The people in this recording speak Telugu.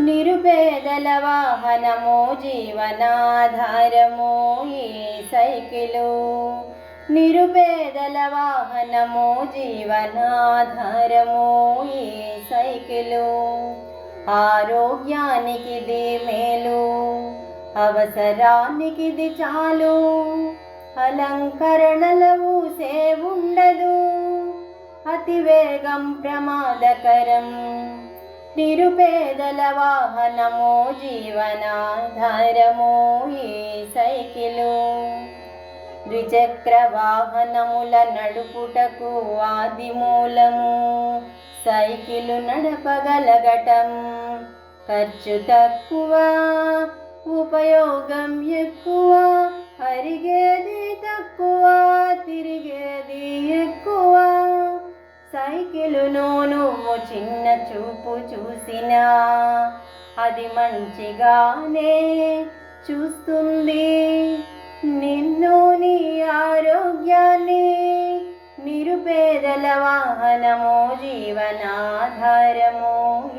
నిరుపేదల వాహనము జీవనాధారము ఈ సైకిలు. నిరుపేదల వాహనము జీవనాధారము ఈ సైకిలు. ఆరోగ్యానికి ఇది మేలు అవసరానికిది చాలు అలంకరణలవు సేవుండదు ఉండదు అతివేగం ప్రమాదకరం. నిరుపేదల వాహనము జీవనాధారము ఈ సైకిలు. ద్విచక్ర వాహనముల నడుపుటకు ఆది మూలము. సైకిలు నడపగలగటం ఖర్చు తక్కువ ఉపయోగం ఎక్కువ అరిగేది తక్కువ తిరిగే సైకిలును నువ్వు చిన్న చూపు చూసినా. అది మంచిగానే చూస్తుంది. నిన్ను నీ ఆరోగ్యాన్ని నిరుపేదల వాహనము జీవనాధారము